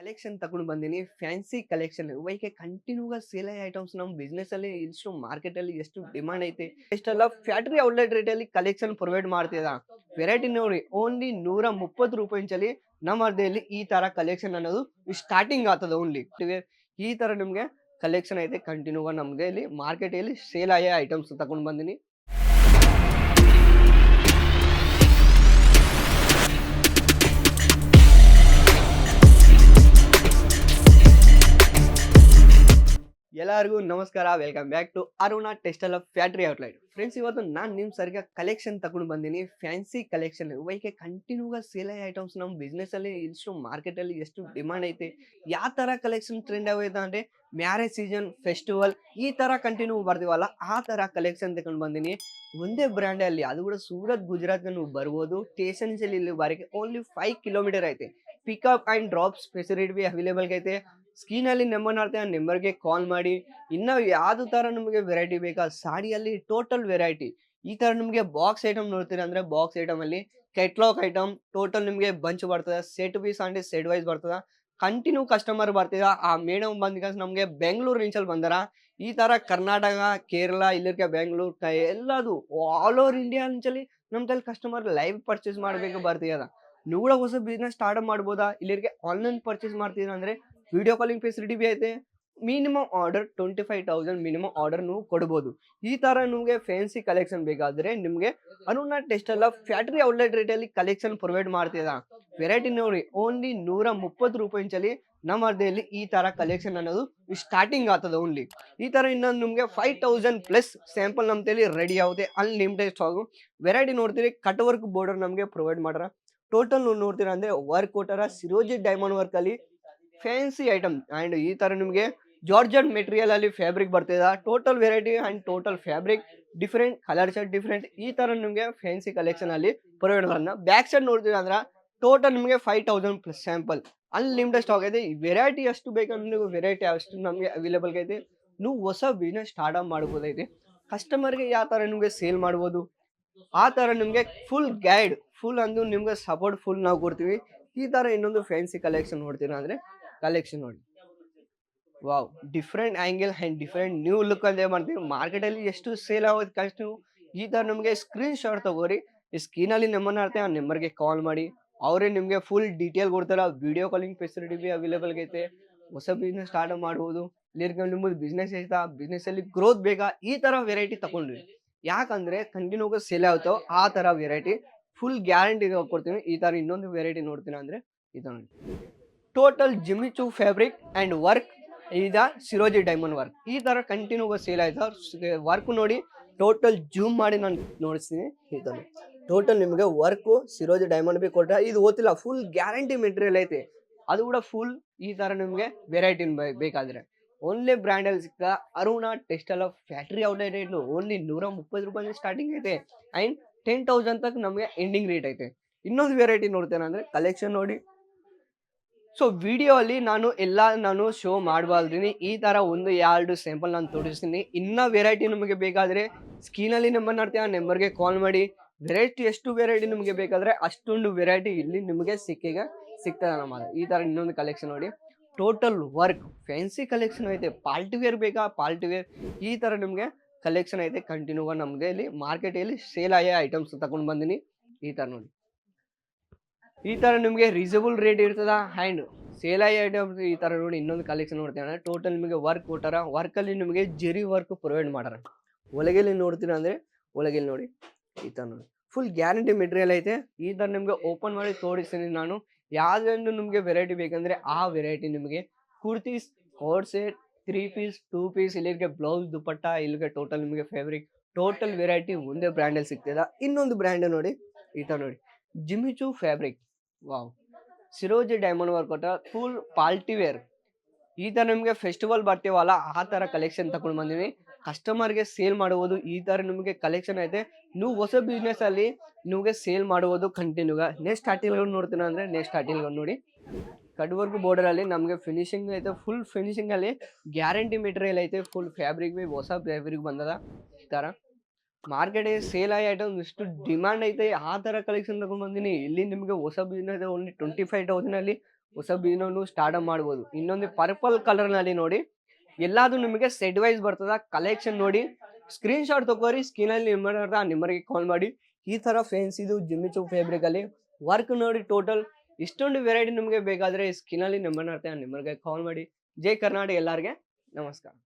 Collection ತಗೊಂಡು ಬಂದೀನಿ. Fancy collection ವೈಕೆ ಕಂಟಿನ್ಯೂ ಸೇಲ್ ಆಗಿ ಐಟಮ್ಸ್ ನಮ್ಮ ಬಿಸ್ನೆಸ್ ಅಲ್ಲಿ ಎಷ್ಟು ಮಾರ್ಕೆಟ್ ಅಲ್ಲಿ ಎಷ್ಟು ಡಿಮಾಂಡ್ ಐತೆ. ಎಷ್ಟೆಲ್ಲ ಫ್ಯಾಕ್ಟರಿ ಔಟ್ಲೆಟ್ ರೇಟ್ ಅಲ್ಲಿ ಕಲೆಕ್ಷನ್ ಪ್ರೊವೈಡ್ ಮಾಡ್ತಿದ. ವೆರೈಟಿ ನೋಡಿ ಓನ್ಲಿ ನೂರ ಮುಪ್ಪತ್ತು ರೂಪಾಯಿಂಚಲ್ಲಿ ನಮ್ಮ ಅರ್ಧೆಯಲ್ಲಿ ಈ ತರ ಕಲೆಕ್ಷನ್ ಅನ್ನೋದು ಸ್ಟಾರ್ಟಿಂಗ್ ಆಗ್ತದೆ ಓನ್ಲಿ ಈ ತರ ನಿಮ್ಗೆ ಕಲೆಕ್ಷನ್ ಐತೆ ಕಂಟಿನ್ಯೂಗ ನಮ್ಗೆ ಇಲ್ಲಿ ಮಾರ್ಕೆಟ್ ಅಲ್ಲಿ ಸೇಲ್ ಆಗಿ ಐಟಮ್ಸ್ ತಗೊಂಡು ಬಂದಿನಿ. ಎಲ್ಲರಿಗೂ ನಮಸ್ಕಾರ. Welcome back to Aruna textile of factory outlet friends ಇವತ್ತು ನಾನು ನಿಮ್ಮ ಸರಿಗ ಕಲೆಕ್ಷನ್ ತಗೊಂಡು ಬಂದೀನಿ. ಫ್ಯಾನ್ಸಿ ಕಲೆಕ್ಷನ್ ಇವಕ್ಕೆ ಕಂಟಿನ್ಯೂಗ ಸೇಲ್ ಆಗಿ ಐಟಮ್ಸ್ ನಮ್ಮ ಬಿಸ್ನೆಸ್ ಅಲ್ಲಿ ಎಷ್ಟು ಮಾರ್ಕೆಟ್ ಅಲ್ಲಿ ಎಷ್ಟು ಡಿಮಾಂಡ್ ಐತೆ. ಯಾವ ತರ ಕಲೆಕ್ಷನ್ ಟ್ರೆಂಡ್ ಆಗೋಯ್ತು ಅಂದ್ರೆ ಮ್ಯಾರೇಜ್ ಸೀಸನ್ ಫೆಸ್ಟಿವಲ್ ಈ ತರ ಕಂಟಿನ್ಯೂ ಬರ್ತೀವಲ್ಲ ಆ ತರ ಕಲೆಕ್ಷನ್ ತಗೊಂಡು ಬಂದೀನಿ. ಒಂದೇ ಬ್ರ್ಯಾಂಡ್ ಅಲ್ಲಿ, ಅದು ಕೂಡ ಸೂರತ್ ಗುಜರಾತ್ ನೀವು ಬರ್ಬೋದು. ಸ್ಟೇಷನ್ಸ್ ಅಲ್ಲಿ ಇಲ್ಲಿ ಬಾರಿಗೆ ಓನ್ಲಿ ಫೈವ್ ಕಿಲೋಮೀಟರ್ ಐತೆ. Pickup and drop facility B available ಐತೆ. ಸ್ಕ್ರೀನ್ ಅಲ್ಲಿ ನಂಬರ್ ನೋಡ್ತೇವೆ ಆ ನಂಬರ್ಗೆ ಕಾಲ್ ಮಾಡಿ. ಇನ್ನ ಯಾವ್ದು ತರ ನಮಗೆ ವೆರೈಟಿ ಬೇಕಾ? ಸಾಡಿಯಲ್ಲಿ ಟೋಟಲ್ ವೆರೈಟಿ ಈ ತರ ನಿಮಗೆ ಬಾಕ್ಸ್ ಐಟಮ್ ನೋಡ್ತೀರಾ ಅಂದ್ರೆ ಬಾಕ್ಸ್ ಐಟಮ್ ಅಲ್ಲಿ ಕೆಟ್ಲಾಕ್ ಐಟಮ್ ಟೋಟಲ್ ನಿಮಗೆ ಬಂಚ್ ಬರ್ತದೆ set piece and set wise ಬರ್ತದ. ಕಂಟಿನ್ಯೂ ಕಸ್ಟಮರ್ ಬರ್ತಿದ ಆ ಮೇಡಮ್ ಬಂದ ನಮಗೆ ಬೆಂಗಳೂರು ರೇಂಜಲ್ಲಿ ಬಂದಾರ. ಈ ತರ ಕರ್ನಾಟಕ, ಕೇರಳ, ಇಲ್ಲಿರ್ಕೆ ಬೆಂಗಳೂರು ಎಲ್ಲದು ಆಲ್ ಓವರ್ ಇಂಡಿಯಾ ರೇಂಜಲ್ಲಿ ನಮ್ ತಲೆ ಕಸ್ಟಮರ್ ಲೈವ್ ಪರ್ಚೇಸ್ ಮಾಡಬೇಕು ಬರ್ತಿದ ನೀವು ಹೊಸ ಬಿಸ್ನೆಸ್ ಸ್ಟಾರ್ಟ್ ಮಾಡ್ಬೋದಾ? ಇಲ್ಲಿರ್ಗೆ ಆನ್ಲೈನ್ ಪರ್ಚೇಸ್ ಮಾಡ್ತೀರಾ ಅಂದ್ರೆ ವಿಡಿಯೋ ಕಾಲಿಂಗ್ ಫೆಸಿಲಿಟಿ ಬಿ ಐತೆ. Minimum order twenty five thousand minimum order ನೀವು ಕೊಡ್ಬೋದು. ಈ ಥರ ನಿಮಗೆ ಫ್ಯಾನ್ಸಿ ಕಲೆಕ್ಷನ್ ಬೇಕಾದರೆ ನಿಮಗೆ ಅರುಣ ಟೆಕ್ಸ್ಟೈಲ್ ಫ್ಯಾಕ್ಟರಿ ಔಟ್ಲೆಟ್ ರೇಟಲ್ಲಿ ಕಲೆಕ್ಷನ್ ಪ್ರೊವೈಡ್ ಮಾಡ್ತಿದ್ದ ವೆರೈಟಿ ನೋಡಿ ಓನ್ಲಿ ನೂರ ಮುಪ್ಪತ್ತು ರೂಪಾಯಿಂಚಲ್ಲಿ ನಮ್ಮ ಅರ್ಧೆಯಲ್ಲಿ ಈ ತರ ಕಲೆಕ್ಷನ್ ಅನ್ನೋದು ಸ್ಟಾರ್ಟಿಂಗ್ ಆಗ್ತದೆ ಓನ್ಲಿ ಈ ತರ ಇನ್ನೊಂದು ನಿಮಗೆ ಫೈವ್ ತೌಸಂಡ್ ಪ್ಲಸ್ ಸ್ಯಾಂಪಲ್ ನಮ್ಮ ತೇಲಿ ರೆಡಿ ಆಗುತ್ತೆ. ಅನ್ಲಿಮಿಟೆಡ್ ಸ್ಟಾಕು ವೆರೈಟಿ ನೋಡ್ತೀರಿ ಕಟ್ ವರ್ಕ್ ಬೋರ್ಡರ್ ನಮಗೆ ಪ್ರೊವೈಡ್ ಮಾಡ್ರ. ಟೋಟಲ್ ನೋಡ್ತೀರಾ ಅಂದ್ರೆ ವರ್ಕ್ ಕೊಟ್ಟಾರ ಸಿರೋಜಿ ಡೈಮಂಡ್ ವರ್ಕ್ ಅಲ್ಲಿ ಫ್ಯಾನ್ಸಿ ಐಟಮ್ ಆ್ಯಂಡ್ ಈ ಥರ ನಿಮಗೆ ಜಾರ್ಜನ್ ಮೆಟೀರಿಯಲ್ ಅಲ್ಲಿ ಫ್ಯಾಬ್ರಿಕ್ ಬರ್ತಿದೆ. Total variety and total fabric different colour shirt different ಈ ತರ ನಿಮಗೆ ಫ್ಯಾನ್ಸಿ ಕಲೆಕ್ಷನ್ ಅಲ್ಲಿ ಮಾಡೋಣ ಬ್ಯಾಕ್ ಸೈಡ್ ನೋಡ್ತೀವಿ ಅಂದ್ರೆ ಟೋಟಲ್ ನಿಮಗೆ five thousand plus sample unlimited stock ಐತೆ ಈ ವೆರೈಟಿ ಅಷ್ಟು ಬೇಕಂದ್ರೆ ನೀವು ವೆರೈಟಿ ಅಷ್ಟು ನಮಗೆ ಅವೈಲೇಬಲ್ ಐತೆ ನೀವು ಹೊಸ ಬಿಸ್ನೆಸ್ ಸ್ಟಾರ್ಟ್ ಮಾಡ್ಬೋದೈತೆ ಕಸ್ಟಮರ್ಗೆ ಯಾವ ಥರ ನಿಮಗೆ ಸೇಲ್ ಮಾಡ್ಬೋದು? ಆ ಥರ ನಿಮಗೆ ಫುಲ್ ಗೈಡ್ ಫುಲ್ ಅಂದು ನಿಮ್ಗೆ ಸಪೋರ್ಟ್ ಫುಲ್ ನಾವು ಕೊಡ್ತೀವಿ. ಈ ಥರ ಇನ್ನೊಂದು ಫ್ಯಾನ್ಸಿ ಕಲೆಕ್ಷನ್ ನೋಡ್ತೀರಾ ಅಂದರೆ ಕಲೆಕ್ಷನ್ ನೋಡಿ. Wow different angle and different new look ಅಂತ ಮಾಡ್ತೀವಿ. ಮಾರ್ಕೆಟಲ್ಲಿ ಎಷ್ಟು ಸೇಲ್ ಆಗೋದು ಕಷ್ಟ. ಈ ಥರ ನಿಮಗೆ ಸ್ಕ್ರೀನ್ ಶಾಟ್ ತಗೋರಿ. ಈ ಸ್ಕ್ರೀನಲ್ಲಿ ನಂಬರ್ ಆ ಆ ನಂಬರ್ಗೆ ಕಾಲ್ ಮಾಡಿ. ಅವರೇ ನಿಮಗೆ ಫುಲ್ ಡೀಟೇಲ್ ಕೊಡ್ತಾರೆ. Video calling facility B available ಐತೆ ಹೊಸ ಬಿಸ್ನೆಸ್ ಸ್ಟಾರ್ಟ್ ಮಾಡ್ಬೋದು. ನಿಮ್ಮದು ಬಿಸ್ನೆಸ್ ಐತಾ business ಅಲ್ಲಿ ಗ್ರೋತ್ ಬೇಕಾ? ಈ ಥರ ವೆರೈಟಿ ತಗೊಂಡ್ರಿ. ಯಾಕಂದ್ರೆ ಕಂಟಿನ್ಯೂ ಸೇಲ್ ಆಗುತ್ತೋ, ಆ ಥರ ವೆರೈಟಿ ಫುಲ್ ಗ್ಯಾರಂಟಿ ಕೊಡ್ತೀನಿ. ಈ ಥರ ಇನ್ನೊಂದು ವೆರೈಟಿ ನೋಡ್ತೀನಿ ಅಂದರೆ ಇದು ನೋಡಿ. Total Jimmy Choo fabric and work ಇದ ಸಿರೋಜಿ ಡೈಮಂಡ್ ವರ್ಕ್ ಈ ಥರ ಕಂಟಿನ್ಯೂ ಸೇಲ್ ಆಯಿತು? ವರ್ಕ್ ನೋಡಿ ಟೋಟಲ್ ಜೂಮ್ ಮಾಡಿ ನಾನು ನೋಡಿಸ್ತೀನಿ ಇದನ್ನು ಟೋಟಲ್ ನಿಮಗೆ ವರ್ಕು ಸಿರೋಜಿ ಡೈಮಂಡ್ ಬಿ ಕೊಟ್ಟರೆ ಇದು ಓದ್ತಿಲ್ಲ ಫುಲ್ ಗ್ಯಾರಂಟಿ ಮೆಟೀರಿಯಲ್ ಐತೆ. ಅದು ಕೂಡ ಫುಲ್ ಈ ಥರ ನಿಮಗೆ ವೆರೈಟಿ ಬೇಕಾದರೆ. ಓನ್ಲಿ ಬ್ರ್ಯಾಂಡಲ್ಲಿ ಸಿಕ್ಕ Aruna textile of factory outlet rate only ನೂರ ಮುಪ್ಪತ್ತು ರೂಪಾಯಿ ಸ್ಟಾರ್ಟಿಂಗ್ ಐತೆ. ಆ್ಯಂಡ್ ಟೆನ್ ತೌಸಂಡ್ ತಕ್ಕ ನಮಗೆ ಎಂಡಿಂಗ್ ರೇಟ್ ಐತೆ. ಇನ್ನೊಂದು ವೆರೈಟಿ ನೋಡ್ತೇನೆ ಅಂದರೆ ಕಲೆಕ್ಷನ್ ನೋಡಿ. ಸೊ ವಿಡಿಯೋ ಅಲ್ಲಿ ನಾನು ಎಲ್ಲ ನಾನು ಶೋ ಮಾಡಬಾರ್ದಿನಿ. ಈ ತರ ಒಂದು ಎರಡು ಸ್ಯಾಂಪಲ್ ನಾನು ತೋರಿಸ್ತೀನಿ. ಇನ್ನ ವೆರೈಟಿ ನಿಮಗೆ ಬೇಕಾದ್ರೆ ಸ್ಕ್ರೀನಲ್ಲಿ ನಂಬರ್ ನೋಡ್ತೀವಿ ಆ ನಂಬರ್ಗೆ ಕಾಲ್ ಮಾಡಿ. ವೆರೈಟಿ ಎಷ್ಟು ವೆರೈಟಿ ನಿಮಗೆ ಬೇಕಾದ್ರೆ ಅಷ್ಟೊಂದು ವೆರೈಟಿ ಇಲ್ಲಿ ನಿಮಗೆ ಸಿಕ್ಕಿಗೆ ಸಿಗ್ತದೆ ನಮ್ಮ ಈ ತರ ಇನ್ನೊಂದು ಕಲೆಕ್ಷನ್ ನೋಡಿ. ಟೋಟಲ್ ವರ್ಕ್ ಫ್ಯಾನ್ಸಿ ಕಲೆಕ್ಷನ್ ಐತೆ. ಪಾಲ್ಟಿ ವೇರ್ ಬೇಕಾ? ಪಾಲ್ಟಿ ವೇರ್ ಈ ತರ ನಿಮಗೆ ಕಲೆಕ್ಷನ್ ಐತೆ. ಕಂಟಿನ್ಯೂ ನಮಗೆ ಇಲ್ಲಿ ಮಾರ್ಕೆಟಲ್ಲಿ ಸೇಲ್ ಆಗಿ ಐಟಮ್ಸ್ ತಗೊಂಡು ಬಂದಿನಿ. ಈ ತರ ನೋಡಿ. ಈ ತರ ನಿಮಗೆ ರೀಸನಬಲ್ ರೇಟ್ ಇರ್ತದ? ಹ್ಯಾಂಡ್ ಸೇಲ್ ಐಟಮ್ಸ್ ಈ ತರ ನೋಡಿ ಇನ್ನೊಂದು ಕಲೆಕ್ಷನ್ ನೋಡ್ತೇವೆ ಟೋಟಲ್ ನಿಮಗೆ ವರ್ಕ್ ಕೊಟ್ಟಾರ ವರ್ಕ್ ಅಲ್ಲಿ ನಿಮಗೆ ಜೆರಿ ವರ್ಕ್ ಪ್ರೊವೈಡ್ ಮಾಡಾರ ಒಳಗೆಲ್ಲಿ ನೋಡ್ತೀರಾ ಅಂದ್ರೆ ಒಳಗೆಲ್ಲಿ ನೋಡಿ. ಈ ತರ ನೋಡಿ. ಫುಲ್ ಗ್ಯಾರಂಟಿ ಮೆಟೀರಿಯಲ್ ಐತೆ. ಈ ತರ ನಿಮಗೆ ಓಪನ್ ಮಾಡಿ ತೋರಿಸ್ತೀನಿ ನಾನು. ಯಾವ್ದೊಂದು ನಿಮಗೆ ವೆರೈಟಿ ಬೇಕಂದ್ರೆ ಆ ವೆರೈಟಿ ನಿಮಗೆ kurtis code set three piece two piece ಇಲ್ಲಿಗೆ ಬ್ಲೌಸ್ ದುಪ್ಪಟ್ಟ ಇಲ್ಲಿಗೆ ಟೋಟಲ್ ನಿಮಗೆ ಫೇವ್ರಿಕ್ ಟೋಟಲ್ ವೆರೈಟಿ ಒಂದೇ ಬ್ರ್ಯಾಂಡಲ್ಲಿ ಸಿಗ್ತದ. ಇನ್ನೊಂದು ಬ್ರ್ಯಾಂಡ್ ನೋಡಿ. ಈ ಥರ ನೋಡಿ. Jimmy Choo fabric wow. ಸಿರೋಜಿ diamond work ಕೊಟ್ಟ ಫುಲ್ ಪಾರ್ಟಿ ವೇರ್ ಈ ತರ ನಿಮಗೆ ಫೆಸ್ಟಿವಲ್ ಬರ್ತೀವಲ್ಲ, ಆ ತರ ಕಲೆಕ್ಷನ್ ತಗೊಂಡು ಬಂದಿವಿ ಕಸ್ಟಮರ್ಗೆ ಸೇಲ್ ಮಾಡುವುದು ಈ ತರ ನಿಮಗೆ ಕಲೆಕ್ಷನ್ ಐತೆ. ನೀವು ಹೊಸ ಬಿಸ್ನೆಸ್ ಅಲ್ಲಿ ನಿಮಗೆ ಸೇಲ್ ಮಾಡುವುದು ಕಂಟಿನ್ಯೂ ನೆಕ್ಸ್ಟ್ ಆರ್ಟಿಲ್ಗಳು ನೋಡ್ತೀನಿ ಅಂದ್ರೆ ನೆಕ್ಸ್ಟ್ ಆರ್ಟಿಲ್ಗಳು ನೋಡಿ. ಕಡ್ವರ್ಗು ಬಾರ್ಡರ್ ಅಲ್ಲಿ ನಮಗೆ ಫಿನಿಶಿಂಗ್ ಐತೆ. ಫುಲ್ ಫಿನಿಶಿಂಗ್ ಅಲ್ಲಿ ಗ್ಯಾರಂಟಿ ಮೆಟೀರಿಯಲ್ ಐತೆ. ಫುಲ್ ಫ್ಯಾಬ್ರಿಕ್ ಬಿ ಹೊಸ ಫ್ಯಾಬ್ರಿಕ್ ಬಂದದ. ಈ ತರ. ಮಾರ್ಕೆಟ್ ಸೇಲ್ ಆಗಿ ಐಟಮ್ ಎಷ್ಟು ಡಿಮ್ಯಾಂಡ್ ಐತೆ, ಆ ತರ ಕಲೆಕ್ಷನ್ ತಗೊಂಡ್ ಬಂದಿನಿ. ಇಲ್ಲಿ ನಿಮಗೆ ಹೊಸ business only twenty five thousand ಅಲ್ಲಿ ಹೊಸ ಬಿಸ್ನೆಸ್ ಸ್ಟಾರ್ಟ್ ಮಾಡ್ಬೋದು. ಇನ್ನೊಂದು ಪರ್ಪಲ್ ಕಲರ್ನಲ್ಲಿ ನೋಡಿ, ಎಲ್ಲಾದ್ರೂ ನಿಮಗೆ ಸೆಟ್ ವೈಸ್ ಬರ್ತದ ಕಲೆಕ್ಷನ್ ನೋಡಿ ಸ್ಕ್ರೀನ್ ಶಾಟ್ ತಗೋರಿ ಸ್ಕ್ರೀನಲ್ಲಿ ನಿಮ್ಮ ನಿಮ್ಮರಿಗೆ ಕಾಲ್ ಮಾಡಿ. ಈ ತರ ಫ್ಯಾನ್ಸ್ ಇದು ಜಿಮ್ಮಿಚು ಫ್ಯಾಬ್ರಿಕಲ್ಲಿ ವರ್ಕ್ ನೋಡಿ ಟೋಟಲ್ ಇಷ್ಟೊಂದು ವೆರೈಟಿ ನಿಮಗೆ ಬೇಕಾದ್ರೆ ಸ್ಕಿನ್ ಅಲ್ಲಿ ನಿಮ್ಮ ಆ ನಂಬರ್ಗೆ ಕಾಲ್ ಮಾಡಿ. ಜೈ ಕರ್ನಾಟಕ ಎಲ್ಲರಿಗೆ, ನಮಸ್ಕಾರ.